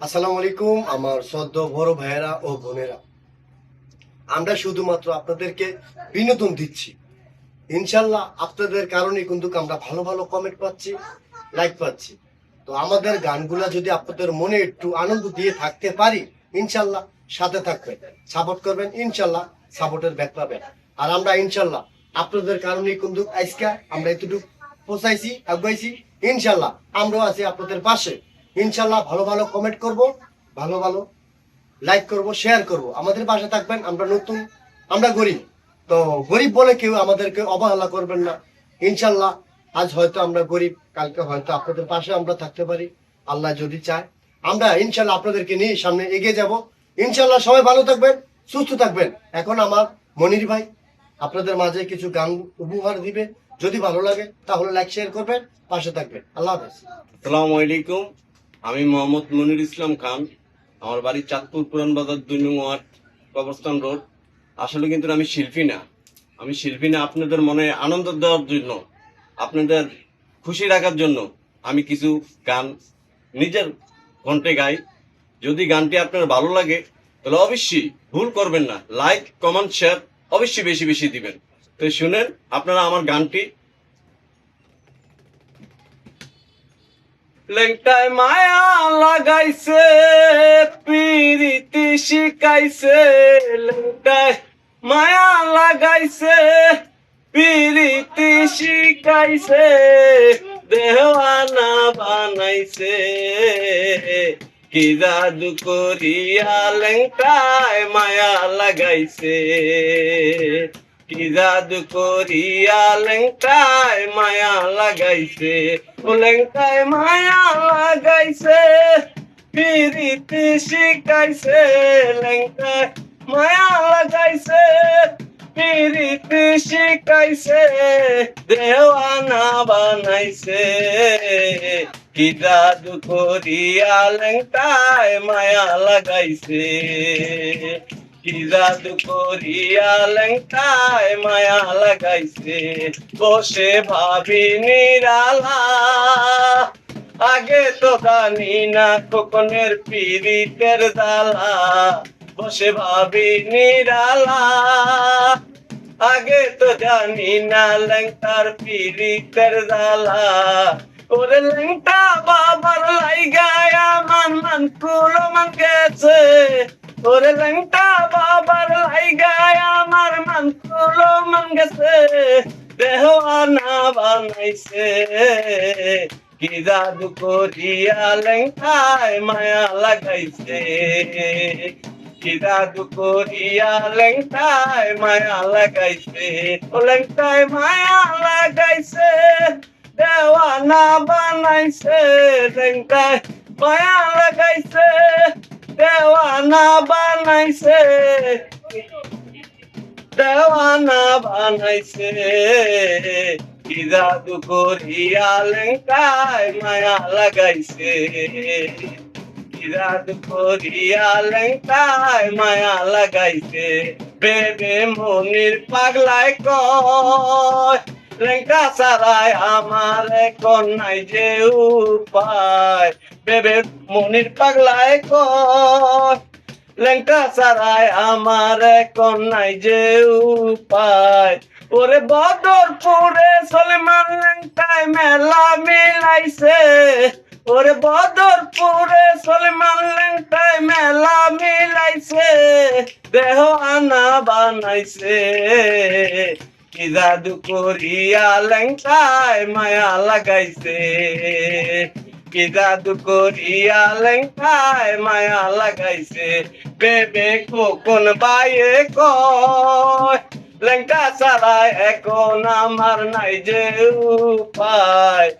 আসসালামু আলাইকুম, আমার সদ্য বড় ভাইয়েরা ও বোনেরা। আমরা শুধুমাত্র আপনাদেরকে বিনোদন দিচ্ছি। ইনশাল্লাহ আপনাদের কারণে কিন্তু আমরা ভালো ভালো কমেন্ট পাচ্ছি লাইক পাচ্ছি। তো আমাদের গানগুলা যদি আপনাদের মনে একটু আনন্দ দিয়ে থাকতে পারি, ইনশাল্লাহ সাথে থাকবেন। সাপোর্ট করবেন, ইনশাল্লাহ সাপোর্টের ব্যাক পাবেন। আর আমরা ইনশাল্লাহ আপনাদের কারণে কিন্তু আজকে আমরা এতটুকু পৌঁছাইছি আগাইছি ইনশাল্লাহ আমরাও আছি আপনাদের পাশে। ইনশাল্লাহ ভালো ভালো কমেন্ট করব, ভালো ভালো লাইক করব শেয়ার করব। আমাদের পাশে থাকবেন, আমরা নতুন, আমরা গরিব। তো গরিব বলে কেউ আমাদেরকে অবহেলা করবেন না। ইনশাল্লাহ আজ হয়তো আমরা গরিব, কালকে হয়তো আপনাদের পাশে আমরা থাকতে পারি। আল্লাহ যদি চায়, আমরা ইনশাল্লাহ আপনাদেরকে নিয়ে সামনে এগিয়ে যাব। ইনশাল্লাহ সবাই ভালো থাকবেন, সুস্থ থাকবেন। এখন আমার মনির ভাই, আপনাদের মাঝে কিছু গান উপহার দিবে। যদি ভালো লাগে, তাহলে লাইক শেয়ার করবেন, পাশে থাকবেন। আল্লাহ হাফেজ। আসসালামু আলাইকুম। আমি মোহাম্মদ মনির ইসলাম খান, আমার বাড়ি চাঁদপুর পুরান বাজার দুই নং ওয়ার্ড, কবরস্থান রোড। আসলে কিন্তু আমি শিল্পী না। আমি শিল্পী না, আপনাদের মনে আনন্দ দেওয়ার জন্য, আপনাদের খুশি রাখার জন্য আমি কিছু গান নিজের কণ্ঠে গাই। যদি গানটি আপনার ভালো লাগে, তাহলে অবশ্যই ভুল করবেন না। লাইক কমেন্ট শেয়ার অবশ্যই বেশি বেশি দিবেন। তো শুনেন, আপনারা আমার গানটি লেংটায় মায়া লাগাইছে, পিরিতি শিকাইছে লেংটায় মায়া লাগাইছে, পিরিতি শিকাইছে দেওয়ানা বানাইছে। কি জাদু করিয়া লেংটায় মায়া লাগাইছে। কি জাদু করিয়া লেংটায় মায়া লাগাইছে। ও লেংটায় মায়া লাগাইছে, পিরিতি শিকাইছে লেংটায় মায়া লাগাইছে, পিরিতি শিকাইছে দেওয়ানা বানাইছে। কি জাদু করিয়া লেংটায় মায়া লাগাইছে। জাদু করিয়া লেংটায় মায়া লাগাইছে, বসে ভাবি নিরালা। আগে তো জানি না কখনের পীড়িতের দালা বসে ভাবি নিরালা। আগে তো জানি না লেংটার পীড়িতের দালা ওরে লেংটা বাবার লাইগায় আমার মান কুলো মান গেছে ওরে লেংটা বাবার লাইগায় আমার মান কুলো মান গেছে দেহ আনা বানাইছে। কি জাদু করিয়া লেংটায় মায়া লাগাইছে। কি জাদু করিয়া লেংটায় মায়া লাগাইছে, ও লেংটায় মায়া লাগাইছে দেওয়ানা বানাইছে, লেংটায় মায়া লাগাইছে। দেওয়ানা বানাইছে। দেওয়ানা বানাইছে। কি জাদু করিয়া লেংটায় মায়া লাগাইছে। কি জাদু করিয়া লেংটায় মায়া লাগাইছে। বেবে মনির পাগলায় কয় লেংটা সারায় আমার কন্যাই যে উপায়। বেবে মনির পাগলায় কয় লেংটা সারায় আমার কন্যাই যে উপায়। ওরে বদরপুরে সলমান লেংটায় মেলা মিলাইছে। ওরে বদরপুরে সলমান লেংটায় মেলা মিলাইছে। দেহ আনা বানাইছে। কি জাদু করিয়া লেংটায় মায়া লাগাইছে। কি জাদু করিয়া লেংটায় মায়া লাগাইছে? বেবে কোন বাইয়ে কয়, লেংটা সারায় এখন আমার নাই যে উপায়।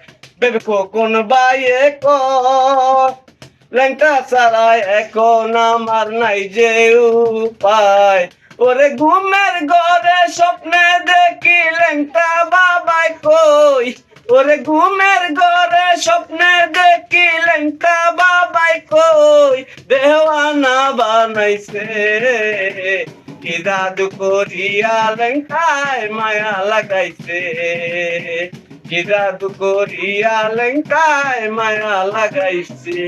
বেবে কোন বাইয়ে কয়, লেংটা সারায় এখন আমার নাই যে উপায়। ওরে ঘুমের ঘরে স্বপ্নে দেখি লেংটা বাবাই কই ওরে ঘুমের ঘরে স্বপ্নে দেখি লঙ্কা বাবাই কই, দেওয়ানা বানাইছে। ইদাদু করিয়া লঙ্কায় মায়া লাগাইছে। ইদাদু করিয়া লঙ্কায় মায়া লাগাইছে।